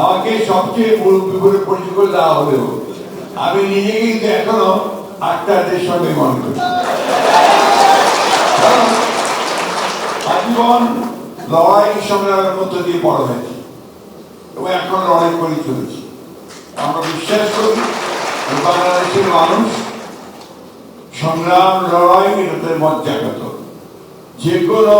আমাকে সবচেয়ে মুরব্বী করে পরিচয় করে দেওয়া হলেও আমি নিজে কিন্তু এখনও আক্তারদের সঙ্গে মনে করি। আজীবন লড়াই সংগ্রামের মধ্য দিয়ে বড় হয়েছে এবং এখন লড়াই করে চলেছি। আমরা বিশ্বাস করি বাংলাদেশের মানুষ সংগ্রাম, লড়াই এটাদের মজ্জাগত যে কোনো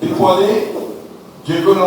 বিপদে, যে কোনো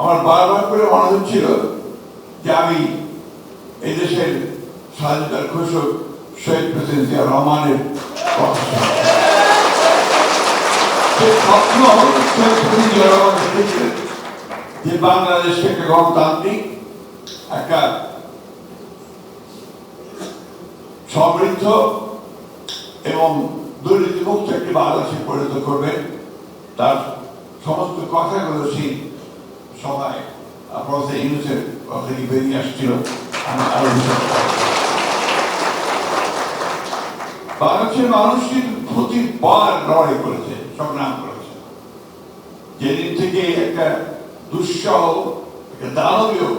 আমার বারবার করে মনে হচ্ছিল যে আমি এই দেশের স্বাধীনতার ঘোষক শহীদ প্রেসিডেন্ট জিয়া রহমানের যে বাংলাদেশকে একটা গণতান্ত্রিক, একটা সমৃদ্ধ এবং দুর্নীতিমুক্ত একটি বাংলাদেশে পরিণত করবেন তার সমস্ত কথাগুলো সেই সভায় প্রফেসর ইউনুসের কথা কি বেরিয়ে আসছিল। বাংলাদেশের মানুষ কিন্তু প্রতিবার লড়াই করেছে, সংগ্রাম করেছে। যেদিন থেকে একটা দুঃসহ, একটা দানবীয়,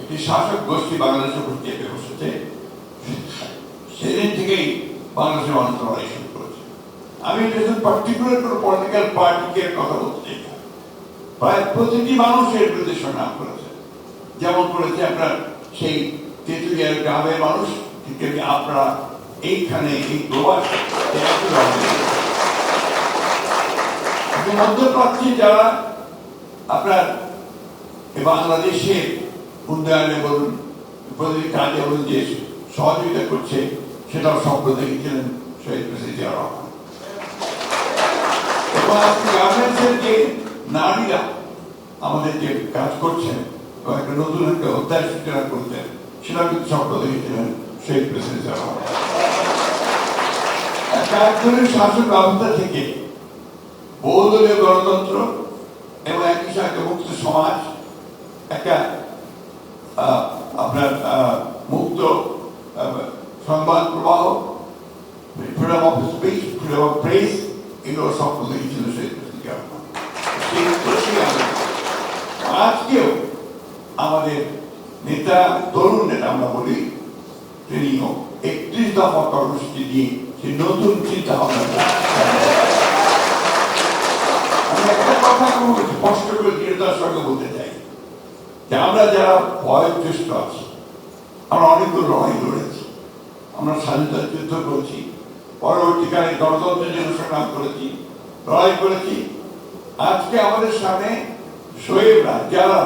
একটি শাসক গোষ্ঠী বাংলাদেশের উপর চেপে বসেছে সেদিন থেকেই বাংলাদেশের মানুষ লড়াই শুরু করেছে। আমি এটা পার্টিকুলার কোনো পলিটিক্যাল পার্টিকে কথা বলতে চাই। প্রতিটি মানুষের বিরুদ্ধে সংগ্রাম করেছে। যেমন করেছে আপনার সেই তেঁতুলিয়ার গ্রামের মানুষ আপনারা এইখানে এই প্রবাস মধ্যপ্রাচ্যে যারা আপনার বাংলাদেশের উন্নয়নে বলুন, প্রতিটি কাজে বলুন যে সহযোগিতা করছে, সেটাও স্বপ্ন দেখেছিলেন শহীদ প্রেসিডেন্ট রহমান। এবং আজকে গার্মেন্টসের যে নারীরা আমাদের যে কাজ করছেন একটা নতুন একটা অধ্যায় সূচনা করতেন সেটা কিন্তু স্বপ্ন দেখেছিলেন শহীদ প্রেসিডেন্ট শাসন ব্যবস্থা থেকে বহুদলীয় গণতন্ত্র এবং একই সাথে মুক্ত সমাজ, একটা আপনার মুক্ত সংবাদ প্রবাহ freedom of speech freedom of press এগুলো স্বপ্ন দেখেছিল সেই সেই আজকেও আমাদের নেতা, তরুণ নেতা আমরা বলি তিনিও একত্রিশ দফা কর্মসূচি দিয়ে সেই নতুন চিন্তা ভাবনা একটা কথা খুব স্পষ্ট করে দৃঢ়তার সঙ্গে বলতে চাই যে আমরা যারা বয়োজ্যেষ্ঠ আছি, আমরা অনেকগুলো লড়াই লড়েছি, আমরা স্বাধীনতার যুদ্ধ করেছি, পরবর্তীকালে গণতন্ত্রের জন্য সংগ্রাম করেছি, লড়াই করেছি। আজকে আমাদের সামনে শোয়েবরা যারা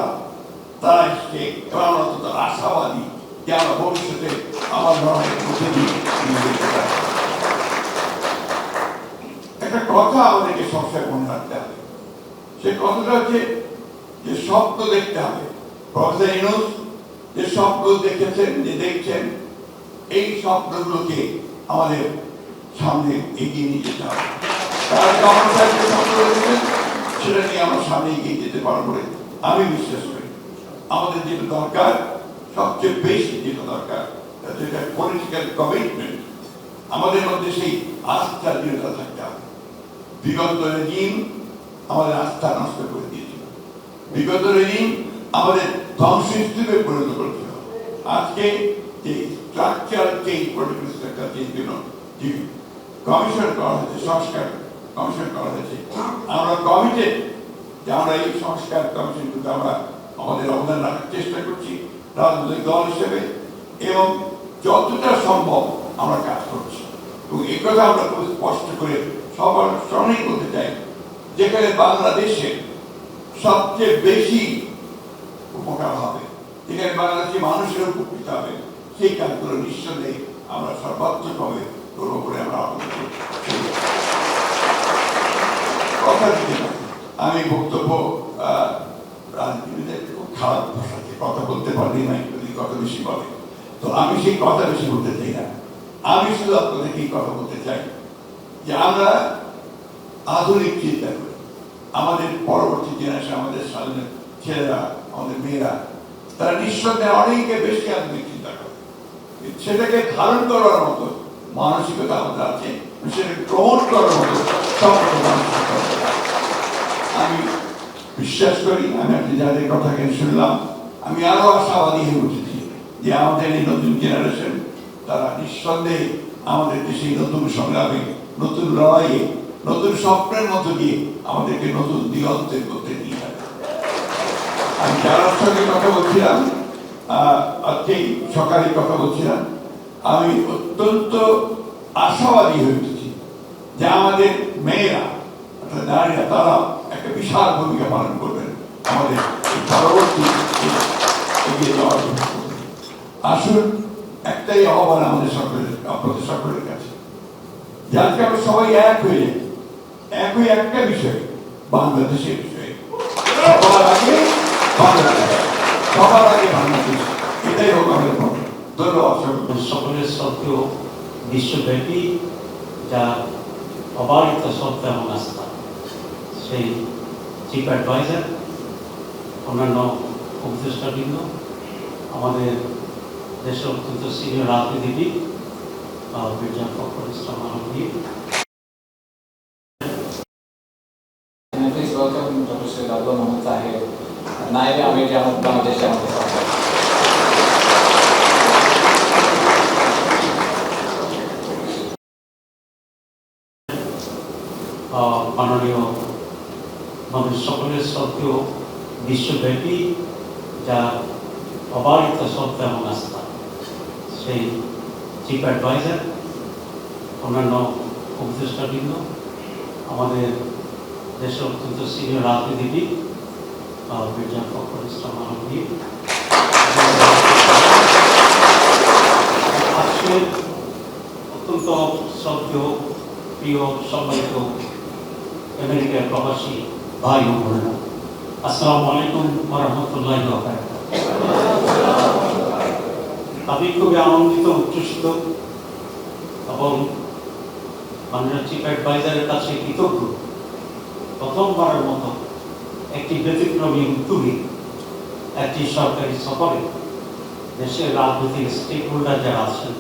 তারা এসছে এবং আশাবাদী যে আমরা ভবিষ্যতে আমার যেতে পারব। একটা কথা আমাদেরকে সবসময় মনে রাখতে হবে। সে কথাটা হচ্ছে যে স্বপ্ন দেখতে হবে। প্রফেসর যে স্বপ্ন দেখেছেন, যে দেখছেন, এই স্বপ্নগুলোকে আমাদের সামনে এগিয়ে নিয়ে যেতে হবে। তারা স্বপ্ন দেখেছেন? সেটা নিয়ে আমরা সামনে এগিয়ে যেতে পারব বলে আমি বিশ্বাস করি। আমাদের যেটা দরকার, সবচেয়ে বেশি যেটা দরকার যেটা পলিটিক্যাল কমিটমেন্ট আমাদের মধ্যে সেই আস্থা, দৃঢ়তা থাকতে হবে। বিগত রেজিম আমাদের আস্থা নষ্ট করে দিয়েছিল। বিগত রেজিম আমাদের ধ্বংসস্তূপে পরিণত করেছিল। আজকে যে structure change political structure change জন্য যে কমিশন করা হয়েছে, সংস্কার কমিশন করা হয়েছে আমরা কমিটেড যে আমরা এই সংস্কার কমিশন কিন্তু আমরা আমাদের অবদান রাখার চেষ্টা করছি রাজনৈতিক দল হিসেবে এবং যতটা সম্ভব আমরা কাজ করছি এবং এই কথা আমরা খুব স্পষ্ট করে সবার সামনেই বলতে চাই, যেখানে বাংলাদেশে সবচেয়ে বেশি উপকার হবে, যেখানে বাংলাদেশি মানুষের উপকৃত হবে, সেই কাজগুলো নিঃসন্দেহে আমরা সর্বাত্মকভাবে করব বলে আমরা আহ্বান করি। কথা আমি বক্তব্য আহ, খারাপ ভাষাতে কথা বলতে পারি না যদি কথা বেশি বলে। তো আমি সেই কথা বেশি বলতে চাই না। আমি শুধু আপনাদেরকে এই কথা বলতে চাই যে আমরা আধুনিক চিন্তা করি। আমাদের পরবর্তী জেনারেশন আমাদের স্বাধীন ছেলেরা আমাদের মেয়েরা তারা নিঃসন্দেহে অনেকে বেশি আধুনিক চিন্তা করে। সেটাকে ধারণ করার মতো মানসিকতা আমাদের আছে। মতো আছে। আমি বিশ্বাস করি, আমি আপনি যাদের কথা শুনলাম। আমি আরও আশাবাদী হয়ে উঠেছি যে আমাদের এই নতুন জেনারেশন তারা নিঃসন্দেহে আমাদের দেশে নতুন সংগ্রামে, নতুন লড়াইয়ে, নতুন স্বপ্নের মধ্য দিয়ে আমাদেরকে নতুন দিগন্তের করতে নিয়ে আমি যারা সঙ্গে কথা বলছিলাম আজকেই সকালে কথা বলছিলাম, আমি অত্যন্ত আশাবাদী হয়ে উঠেছি। যে আমাদের মেয়েরা, অর্থাৎ নারীরা, তারা একটা বিশাল ভূমিকা পালন করবেন আমাদের পরবর্তী এগিয়ে যাওয়ার আসুন, একটাই আহ্বান আমাদের সকলের, আপনাদের সকলের কাছে। যে আজকে আমরা সবাই এক হয়ে যাই। এক একটা বিষয়, বাংলাদেশের বিষয়ে। সবার আগে বাংলাদেশ। সবার আগে বাংলাদেশ। এটাই হোক আমাদের ধন্যবাদ সকলের সত্ত্বেও বিশ্বব্যাপী যা অবারিত সত্য এবং আস্থা সেই চিফ অ্যাডভাইজার অন্যান্য উপদেষ্টাবৃন্দ আমাদের দেশের অত্যন্ত সিনিয়র রাজনীতিবিদ Mirza Fakhrul Islam Alamgir. Naib Amir Jamaat Bangladesh Jamaat মাননীয় আমাদের সকলের সত্ত্বেও বিশ্বব্যাপী যা অবারিত সত্য এবং আস্থা, সেই চিফ অ্যাডভাইজার, অন্যান্য উপদেষ্টাবৃন্দ, আমাদের দেশের অত্যন্ত সিনিয়র রাজনীতিবিদ মির্জা ফখরুল ইসলাম আলমগীর। অত্যন্ত শ্রদ্ধেয়, প্রিয়, সম্মানিত আমেরিকার প্রবাসী ভাই ও বোনেরা, আসসালামু আলাইকুম রহমতুল্লাহ আমি খুবই আনন্দিত, উচ্ছ্বসিত এবং মাননীয় চিফ অ্যাডভাইজারের কাছে কৃতজ্ঞ। প্রথমবারের মতো একটি ব্যতিক্রমী উদ্যোগে একটি সরকারি সফরে দেশের রাজনৈতিক স্টেক হোল্ডার যারা আছেন,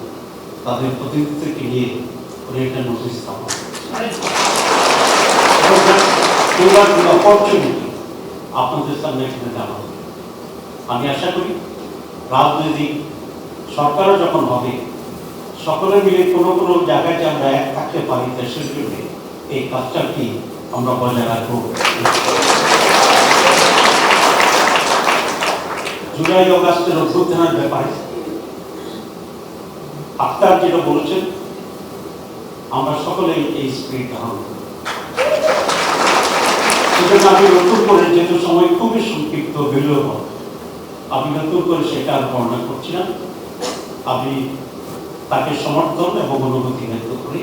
তাদের প্রতিনিধিত্বকে নিয়ে উনি একটা নোটিশ স্থাপন অপরচুনিটি আপনাদের সামনে এখানে জানা। আমি আশা করি রাজনৈতিক সরকারও যখন হবে, সকলে মিলে কোনো কোনো জায়গায় যে আমরা এক থাকতে পারি দেশের জন্য এই কাজটাকে আমরা বজায় রাখব। জুলাই অগাস্টের অভ্যুত্থানের ব্যাপারে আক্তার যেটা বলেছেন, আমরা সকলেই এই স্পিরিট ধারণ করি সেজন্য আমি নতুন করে যেহেতু সময় খুবই সংক্ষিপ্ত বিলম্ব আমি নতুন করে সেটা আর বর্ণনা করছি না। আমি তাকে সমর্থন এবং অনুভূতি ব্যক্ত করি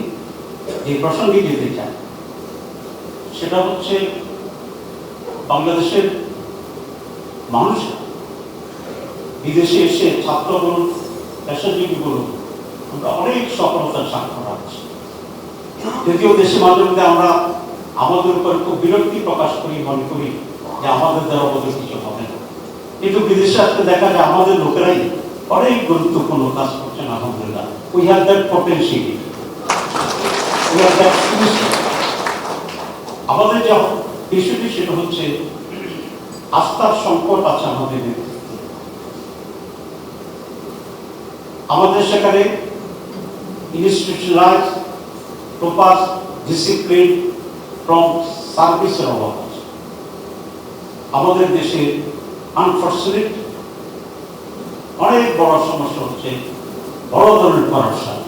যে প্রসঙ্গে যেতে চাই সেটা হচ্ছে বাংলাদেশের মানুষ বিদেশে এসে ছাত্র বলুন পেশাজীবী বলুন আমরা অনেক সফলতার স্বাক্ষর রাখছি যদিও দেশে মাঝে আমরা আমাদের উপর খুব বিরক্তি প্রকাশ করি, মনে করি যে আমাদের দ্বারা আমাদের কিছু হবে না। কিন্তু বিদেশে আসতে দেখা যায় আমাদের লোকেরাই অনেক গুরুত্বপূর্ণ কাজ করছেন, আলহামদুলিল্লাহ। উই হ্যাভ দ্যাট পটেন্সিয়াল আমাদের যে বিষয়টি সেটা হচ্ছে, আস্থার সংকট আছে আমাদের আমাদের সেখানে ইনস্টিটিউশনালাইজ প্রপার ডিসিপ্লিন ফ্রম সার্ভিসের অভাব আমাদের দেশে আনফর্চুনেট অনেক বড় সমস্যা হচ্ছে বড় ধরনের করাপশন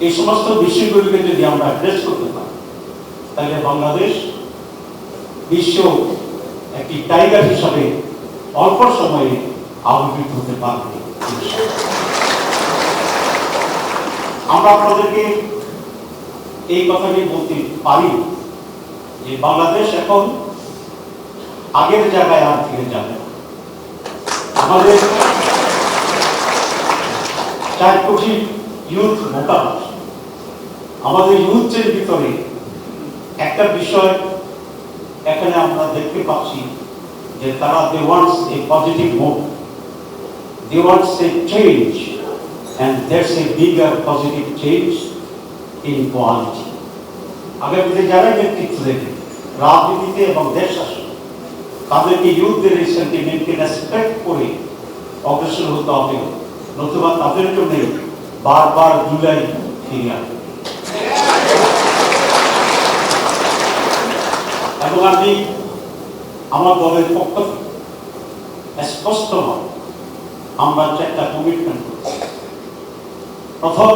এই সমস্ত বিষয়গুলিকে যদি আমরা অ্যাড্রেস করতে পারি, তাহলে বাংলাদেশ বিশ্ব একটি টাইগার হিসাবে অল্প সময়ে আবির্ভূত হতে পারবে। আমরা আপনাদেরকে এই কথাটি বলতে পারি যে বাংলাদেশ এখন আগের জায়গায় আর ফিরে যাবে আমাদের চার কোটি ইউথ ভোটার আমাদের ইউথের ভিতরে একটা বিষয় এখানে আমরা দেখতে পাচ্ছি যে তারা they wants a positive move they wants a change and there's a bigger positive change in quality. আগামীতে যারা নেতৃত্ব দেবে, রাজনীতিতে এবং দেশ শাসন, তাদেরকে ইউথদের এই সেন্টিমেন্টকে রেসপেক্ট করে অগ্রসর হতে হবে। নতুবা তাদের জন্য বারবার জুলাই ফিরে আসবে এবং আমি আমার দলের পক্ষ স্পষ্ট আমরা চারটা কমিটমেন্ট করছি। প্রথম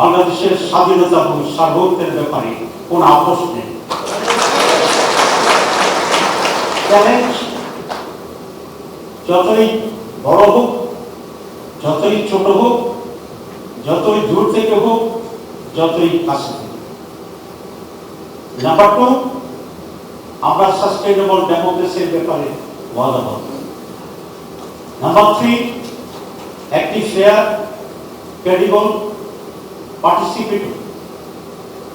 বাংলাদেশের স্বাধীনতা এবং সার্বভৌমত্বের ব্যাপারে কোন আপোষ নেই। যতই বড় হোক, যতই ছোট হোক, যতই দূর থেকে হোক, যতই কাছে নাম্বার টু আমরা সাস্টেইনেবল ডেমোক্রেসির ব্যাপারে ওয়াদাবদ্ধ নাম্বার থ্রি একটি ফেয়ার ক্রেডিবল পার্টিসিপেটরি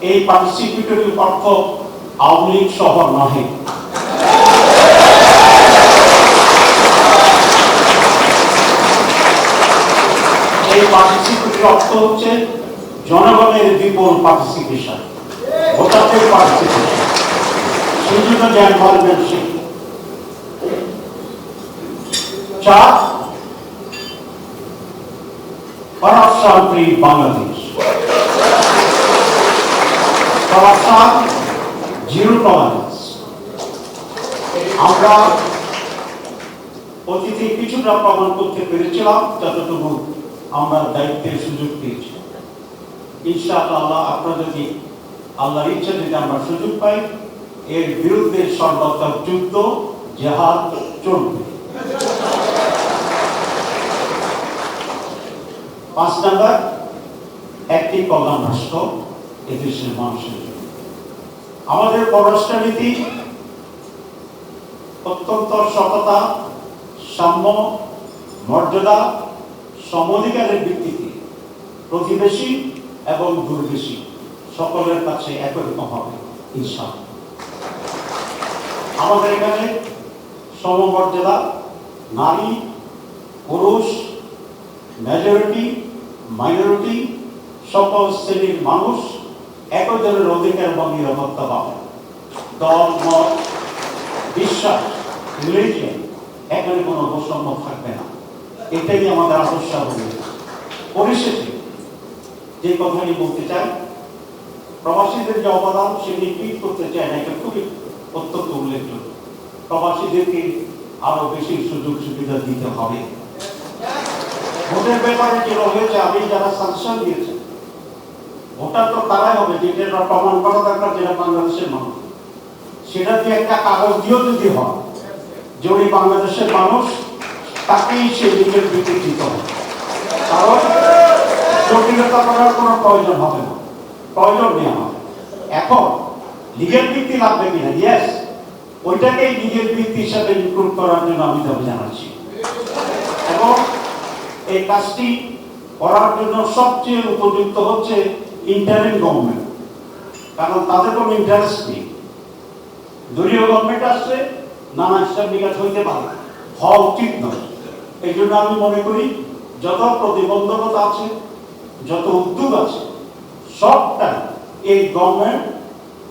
এই পার্টিসিপেটরি অর্থ আওয়ামী লীগ শহর নহে। এই পার্টিসিপেটরি অর্থ হচ্ছে জনগণের বিপুল পার্টিসিপেশন ভোটারদের পার্টিসিপেশন সেই জন্য চার corruption free Bangladesh corruption zero tolerance আমরা অতীতে কিছুটা প্রমাণ করতে পেরেছিলাম, যতটুকু আমরা দায়িত্বের সুযোগ পেয়েছি। ইনশাআল্লাহ আপনারা যদি আল্লাহর ইচ্ছা যদি আমরা সুযোগ পাই। এর বিরুদ্ধে সর্বাত্মক যুদ্ধ জেহাদ চলবে। পাঁচ নাম্বার, একটি কল্যাণ রাষ্ট্র। এদেশের মানুষের আমাদের পররাষ্ট্রনীতি অত্যন্ত সততা, সাম্য, মর্যাদা, সমধিকারের ভিত্তিতে প্রতিবেশী এবং দূরদেশী সকলের কাছে একই রকম হবে, ইনশাআল্লাহ। আমাদের এখানে সমমর্যাদা, নারী, পুরুষ মেজরিটি মাইনরিটি সকল শ্রেণির মানুষ একই ধরনের অধিকার এবং নিরাপত্তা পাবে দল, মত, বিশ্বাস রিলিজিয়ন এখানে কোনো বৈষম্য থাকবে না। এটাই আমাদের আদর্শ হবে পরিশেষে যে কথাটি বলতে চাই, প্রবাসীদের যে অবদান সেটি টুইট করতে চাই না, এটা খুবই অত্যন্ত উল্লেখযোগ্য। প্রবাসীদেরকে আরও বেশি সুযোগ সুবিধা দিতে হবে। ভোটের ব্যাপারে যেটা হয়েছে আমি যারা সাংসদ দিয়েছেন ভোটার তো তারাই হবে যেটা প্রমাণ করা দরকার যেটা বাংলাদেশের মানুষ। সেটা দিয়ে একটা কাগজ দিয়েও যদি হয়, যে উনি বাংলাদেশের মানুষ, তাকেই সে নিজের দিতে হবে। কারণ জটিলতা করার কোনো প্রয়োজন হবে না। প্রয়োজন নেই আমার। এখন লিগেল ভিত্তি লাগবে কিনা? ইয়েস ওইটাকেই লিগেল ভিত্তি হিসাবে ইনক্লুড করার জন্য আমি দাবি জানাচ্ছি। এবং এই কাজটি করার জন্য সবচেয়ে উপযুক্ত হচ্ছে ইন্টারিম গভর্নমেন্ট কারণ তাদের কোনো ইন্টারেস্ট নেই। দলীয় গভর্নমেন্ট আসছে, নানা হিসাব নিকাশ হইতে পারে। হওয়া উচিত নয়। এই জন্য আমি মনে করি, যত প্রতিবন্ধকতা আছে, যত উদ্যোগ আছে, সবটা এই গভর্নমেন্ট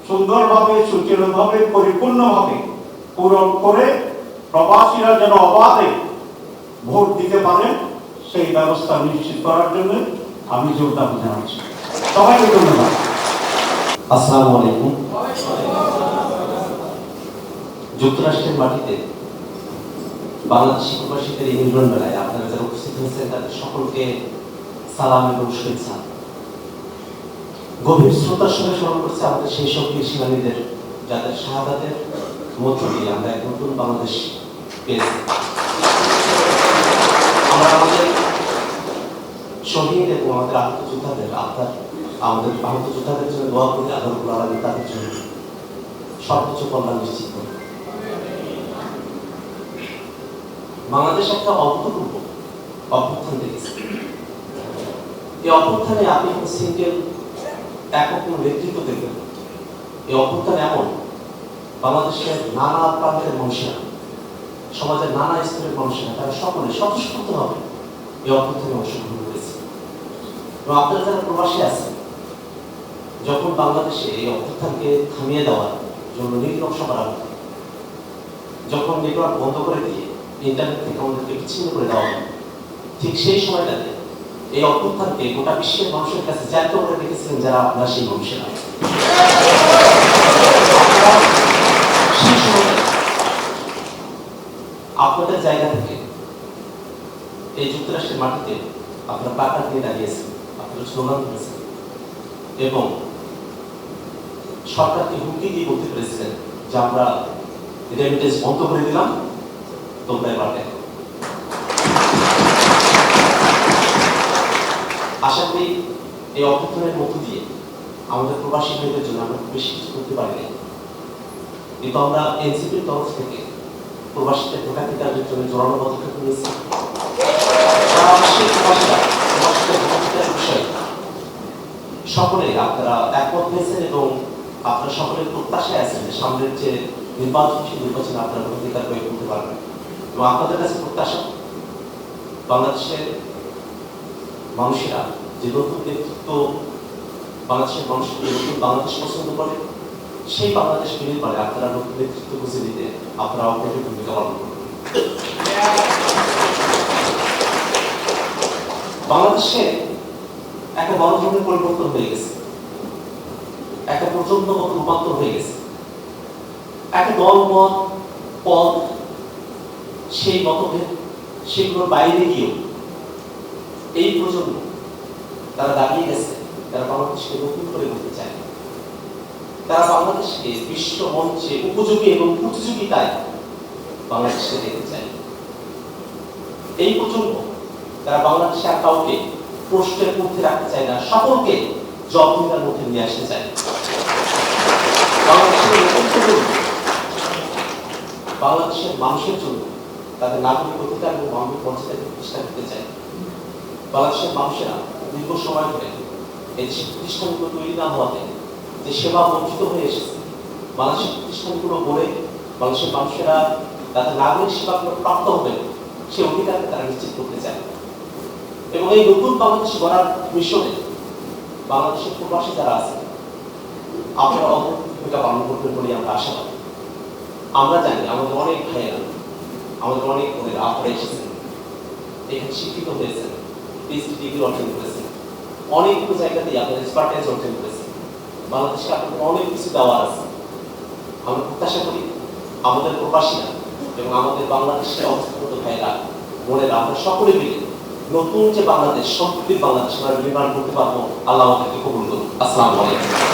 সুন্দরভাবে, সুচারুভাবে, পরিপূর্ণভাবে পূরণ করে প্রবাসীরা যেন অবাধে ভোট দিতে পারে সেই ব্যবস্থা নিশ্চিত করার জন্য আমি জোর দাবি জানাচ্ছি। সবাইকে ধন্যবাদ। আসসালামু আলাইকুম। যুক্তরাষ্ট্রের মাটিতে বাংলাদেশি প্রবাসীদের এই মেলায় আপনারা যারা উপস্থিত হয়েছেন, তাদের সকলকে সালাম এবং শুভেচ্ছা। গভীর শ্রোতার সঙ্গে স্মরণ করছে, আমাদের সেই সব কৃষিবাণীদের যাদের শাহাদাতের মধ্য দিয়ে আমরা এক নতুন বাংলাদেশ পেয়েছি। আমরা আমাদের শহীদ এবং আমাদের আত্মযোদ্ধাদের আত্মার আমাদের আহত যোদ্ধাদের জন্য দোয়া করি আল্লাহ আলমী তাদের জন্য সর্বোচ্চ কল্যাণ নিশ্চিত করে বাংলাদেশ একটা অভূতপূর্ব অভ্যুত্থান দেখেছে। এই অভ্যুত্থানে আপনি কোনো সিঙ্গেল একক কোনো নেতৃত্ব দেখবেন এই অভ্যুত্থান এমন, বাংলাদেশের নানা প্রান্তের মানুষেরা, সমাজের নানা স্তরের মানুষেরা, তারা সকলে স্বতঃস্ফূর্তভাবে এই অভ্যুত্থানে অংশগ্রহণ করেছে। এবং আপনারা যারা প্রবাসী আছেন যখন বাংলাদেশে এই অভ্যুত্থানকে থামিয়ে দেওয়ার জন্য নীল নকশা করা যখন নেটওয়ার্ক বন্ধ করে দিয়ে ইন্টারনেট থেকে আমাদেরকে বিচ্ছিন্ন করে দেওয়া ঠিক সেই সময়টাতে এই অভ্যুত্থানকে গোটা বিশ্বের মানুষের কাছে জ্যান্ত করে রেখেছিলেন যারা আপনার সেই মানুষেরা আপনাদের জায়গা থেকে এই যুক্তরাষ্ট্রের মাটিতে আপনারা প্লাকার্ড নিয়ে দাঁড়িয়েছেন, আপনারা স্লোগান করেছেন এবং সরকারকে হুমকি দিয়ে বলতে পেরেছিলেন যে আমরা রেমিটেন্স বন্ধ করে দিলাম? তোমরা এবার দেখো। আশা করি এই অভ্যুত্থানের মধ্য দিয়ে আমাদের প্রবাসী ভাইদের জন্য আমরা বেশি কিছু করতে পারি নাই। কিন্তু আমরা এনসিপির তরফ থেকে প্রবাসীদের ভোটাধিকারের জন্য জোরালো পদক্ষেপ নিয়েছি। সকলে আপনারা একমত হয়েছেন এবং আপনারা সকলের প্রত্যাশায় আছেন যে সামনের যে নির্বাচন, সেই নির্বাচনে আপনারা ভোটাধিকার প্রয়োগ করতে পারবেন। এবং আপনাদের কাছে প্রত্যাশা, বাংলাদেশের মানুষেরা যে নতুন নেতৃত্ব বাংলাদেশের মানুষকে নতুন বাংলাদেশ পছন্দ করে, সেই বাংলাদেশ বিলীন করে আপনারা নতুন নেতৃত্ব খুঁজে দিতে আপনারা অগ্রণী ভূমিকা পালন করবেন। বাংলাদেশে একটা বড় ধরনের পরিবর্তন হয়ে গেছে। একটা প্রচণ্ড মতো রূপান্তর হয়ে গেছে। একটা দল মত পদ, সেই মতভেদ, সেগুলোর বাইরে গিয়েও এই প্রজন্ম তারা দাঁড়িয়ে গেছে, তারা বাংলাদেশকে নতুন করে করতে চায়। তারা বাংলাদেশকে বিশ্ব মঞ্চে উপযোগী এবং প্রতিযোগিতায় বাংলাদেশকে দেখতে চায়। এই প্রজন্ম তারা বাংলাদেশে আর কাউকে প্রশ্নের মধ্যে রাখতে চায় না, সকলকে জবাবদিহিতার মধ্যে নিয়ে আসতে চায়। বাংলাদেশের বাংলাদেশের মানুষের জন্য তাদের নাগরিক অধিকার এবং মানবিক মর্যাদাকে প্রতিষ্ঠা করতে চায়। বাংলাদেশের মানুষেরা দীর্ঘ সময় ধরে এই যে প্রতিষ্ঠানগুলো তৈরি না হওয়াতে যে সেবা বঞ্চিত হয়ে এসেছে, বাংলাদেশের প্রতিষ্ঠানগুলো গড়ে বাংলাদেশের মানুষেরা তাদের নাগরিক সেবাগুলো প্রাপ্ত হবে, সে অধিকারকে তারা নিশ্চিত করতে চায়। এবং এই নতুন বাংলাদেশ গড়ার মিশনে বাংলাদেশের প্রবাসী যারা আছে, আপনারা ভূমিকা পালন করবেন বলে আমরা আশাবাদী। আমরা জানি আমাদের অনেক ভাইয়েরা, আমাদের অনেক বোনেরা আপনারা এসেছেন। এখানে শিক্ষিত হয়েছেন পিএইচডি ডিগ্রি অর্জন করেছেন। অনেকগুলো জায়গাতেই আপনার এক্সপার্টাইজ অর্জন করেছেন। বাংলাদেশে আপনাদের অনেক কিছু দেওয়ার আছে। আমরা প্রত্যাশা করি আমাদের প্রবাসীরা এবং আমাদের বাংলাদেশের অবস্থিত ভাইয়েরা, বোনেরা, আমরা সকলে মিলে নতুন যে বাংলাদেশ সম্প্রীতির বাংলাদেশ আমরা নির্মাণ করতে পারব, আল্লাহ আমাদেরকে কবুল করুন আসসালামু আলাইকুম।